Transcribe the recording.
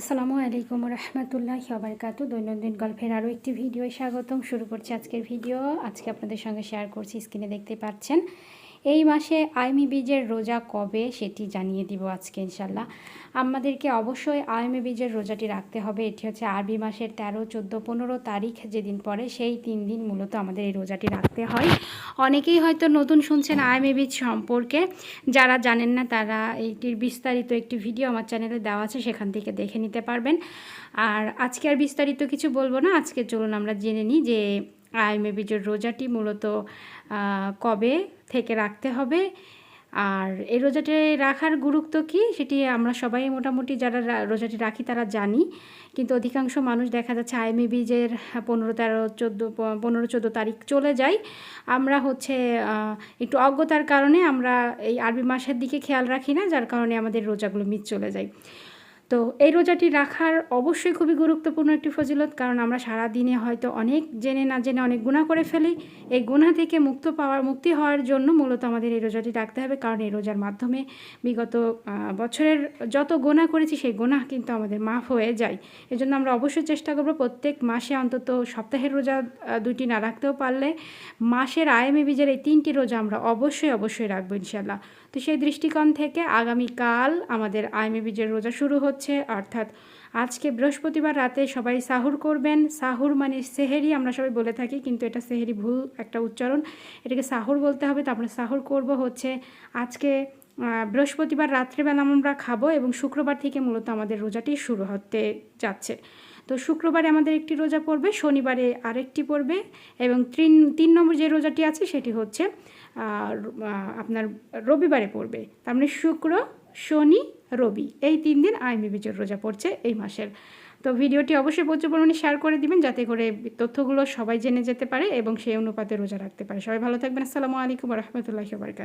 আসসালামু আলাইকুম রহমতুল্লাহ বারকাতু দৈনন্দিন গল্পের আরও একটি ভিডিও স্বাগতম। শুরু করছি আজকের ভিডিও। আজকে আপনাদের সঙ্গে শেয়ার করছি স্ক্রিনে দেখতে পাচ্ছেন। এই মাসে আইমি বীজের রোজা কবে সেটি জানিয়ে দিব আজকে ইনশাল্লাহ। আমাদেরকে অবশ্যই আইমি বীজের রোজাটি রাখতে হবে। এটি হচ্ছে আরবি মাসের তেরো, চোদ্দ, পনেরো তারিখ যেদিন পরে সেই তিন দিন মূলত আমাদের এই রোজাটি রাখতে হয়। অনেকেই হয়তো নতুন শুনছেন আইমি বীজ সম্পর্কে। যারা জানেন না, তারা এইটির বিস্তারিত একটি ভিডিও আমার চ্যানেলে দেওয়া আছে, সেখান থেকে দেখে নিতে পারবেন। আর আজকে আর বিস্তারিত কিছু বলব না। আজকে চলুন আমরা জেনে নিই যে আইমে বীজের রোজাটি মূলত কবে থেকে রাখতে হবে? আর এই রোজাটি রাখার গুরুত্ব কি? সেটি আমরা সবাই মোটামুটি যারা রোজাটি রাখি তারা জানি। কিন্তু অধিকাংশ মানুষ দেখা যাচ্ছে আইএমএ বীজের পনেরো তেরো চোদ্দ পনেরো চোদ্দ তারিখ চলে যায় আমরা হচ্ছে একটু অজ্ঞতার কারণে আমরা এই আরবি মাসের দিকে খেয়াল রাখি না, যার কারণে আমাদের রোজাগুলো মিস চলে যায়। তো এই রোজাটি রাখার অবশ্যই খুবই গুরুত্বপূর্ণ একটি ফজিলত, কারণ আমরা সারা দিনে হয়তো অনেক জেনে না জেনে অনেক গুণা করে ফেলি। এই গুণা থেকে মুক্ত পাওয়ার, মুক্তি হওয়ার জন্য মূলত আমাদের এই রোজাটি রাখতে হবে, কারণ এই রোজার মাধ্যমে বিগত বছরের যত গোনা করেছি সেই গোনা কিন্তু আমাদের মাফ হয়ে যায়। এজন্য আমরা অবশ্যই চেষ্টা করব প্রত্যেক মাসে অন্তত সপ্তাহের রোজা দুইটি না রাখতেও পারলে। মাসের আয়ামে বীজের এই তিনটি রোজা আমরা অবশ্যই অবশ্যই রাখব ইনশাল্লাহ তো সেই দৃষ্টিকোণ থেকে আগামীকাল আমাদের আয়ামে বীজের রোজা শুরু হচ্ছে। হচ্ছে, অর্থাৎ আজকে বৃহস্পতিবার রাতে সবাই সাহুর করবেন। সাহুর মানে সেহেরি, আমরা সবাই বলে থাকি, কিন্তু এটা সেহেরি ভুল একটা উচ্চারণ। এটাকে সাহুর বলতে হবে, তারপরে সাহুর করব হচ্ছে আজকে বৃহস্পতিবার রাত্রেবেলা আমরা খাব এবং শুক্রবার থেকে মূলত আমাদের রোজাটি শুরু হতে যাচ্ছে। তো শুক্রবারে আমাদের একটি রোজা পড়বে, শনিবারে আরেকটি পড়বে এবং তিন তিন নম্বর যে রোজাটি আছে সেটি হচ্ছে আপনার রবিবারে পড়বে। তার মানে শুক্র, শনি রবি। এই তিন দিন আইমি বীজের রোজা পড়ছে এই মাসের। তো ভিডিওটি অবশ্যই প্রচুর পরিমাণে শেয়ার করে দিবেন যাতে করে তথ্যগুলো সবাই জেনে যেতে পারে এবং সেই অনুপাতে রোজা রাখতে পারে। সবাই ভালো থাকবেন। আসসালামু আলাইকুম রহমতুল্লাহ বারকাত